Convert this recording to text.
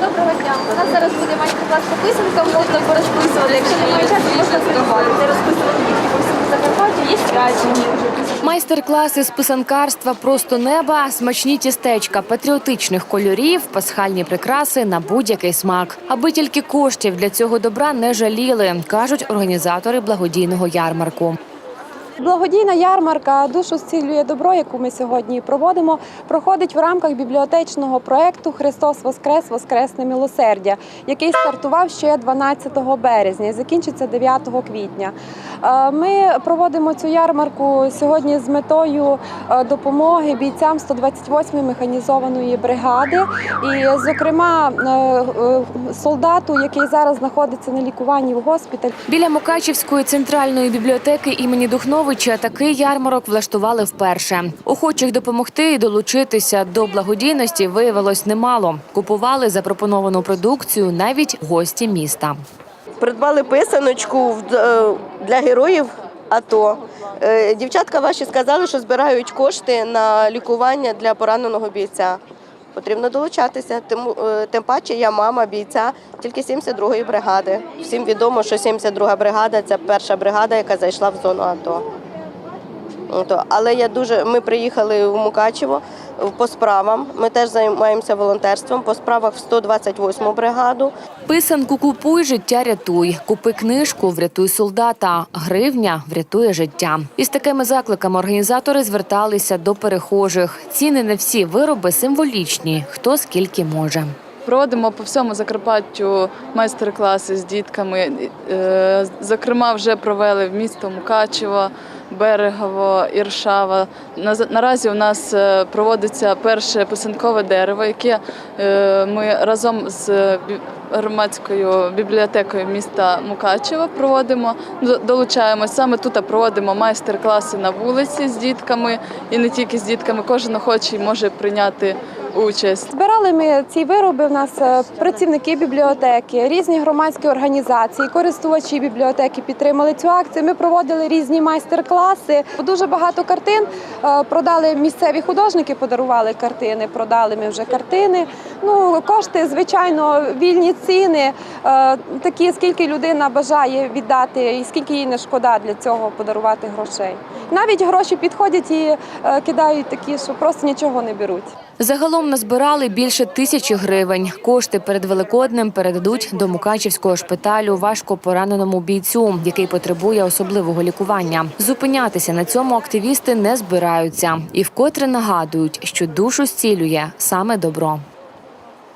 Доброго дня. У нас зараз буде майстер-клас по писанкам, можна порозписувати. Якщо немає часу, можна зривати. Де розписувати по всьому Закарпаттю, є. Майстер-класи з писанкарства просто неба, смачні тістечка, патріотичних кольорів, пасхальні прикраси на будь-який смак. Аби тільки коштів для цього добра не жаліли, кажуть організатори благодійного ярмарку. Благодійна ярмарка душу зцілює добро, яку ми сьогодні проводимо, проходить в рамках бібліотечного проекту Христос Воскрес Воскресне милосердя, який стартував ще 12 березня і закінчиться 9 квітня. Е, Ми проводимо цю ярмарку сьогодні з метою е, допомоги бійцям 128-ї механізованої бригади, і, зокрема, е, солдату, який зараз знаходиться на лікуванні в госпіталі. Біля Мукачівської центральної бібліотеки імені Духновича такий ярмарок влаштували вперше. Охочих допомогти і долучитися до благодійності виявилось немало. Купували запропоновану продукцію навіть гості міста. Придбали писаночку е, для героїв АТО. Е, Дівчатка ваші сказали, що збирають кошти на лікування для пораненого бійця. Потрібно долучатися. Тим, е, тим паче я мама бійця тільки 72-ї бригади. Всім відомо, що 72-га бригада це перша бригада, яка зайшла в зону АТО. Але я дуже. Ми приїхали в Мукачево по справам. Ми теж займаємося волонтерством по справах в 128-му бригаду. Писанку купуй, життя рятуй. Купи книжку, врятуй солдата. Гривня врятує життя. Із такими закликами організатори зверталися до перехожих. Ціни на всі вироби символічні. Хто скільки може. Проводимо по всьому Закарпаттю майстер-класи з дітками. Е, Зокрема, вже провели в місто Мукачево, Берегово, Іршава. Наразі у нас е, проводиться перше писанкове дерево, яке е, ми разом з громадською бібліотекою міста Мукачево проводимо. До- Долучаємось саме тут проводимо майстер-класи на вулиці з дітками і не тільки з дітками. Кожен охочий може прийняти участь. Збирали ми ці вироби. У нас е, працівники бібліотеки, різні громадські організації, користувачі бібліотеки підтримали цю акцію. Ми проводили різні майстер-класи. Дуже багато картин е, продали місцеві художники, подарували картини. Продали ми вже картини. Ну кошти, звичайно, вільні ціни. е, Такі, скільки людина бажає віддати, і скільки їй не шкода для цього подарувати грошей. Навіть гроші підходять і кидають такі, що просто нічого не беруть. Загалом назбирали більше тисячі гривень. Кошти перед Великоднем передадуть до Мукачівського шпиталю важко пораненому бійцю, який потребує особливого лікування. Зупинятися на цьому активісти не збираються і вкотре нагадують, що душу зцілює саме добро.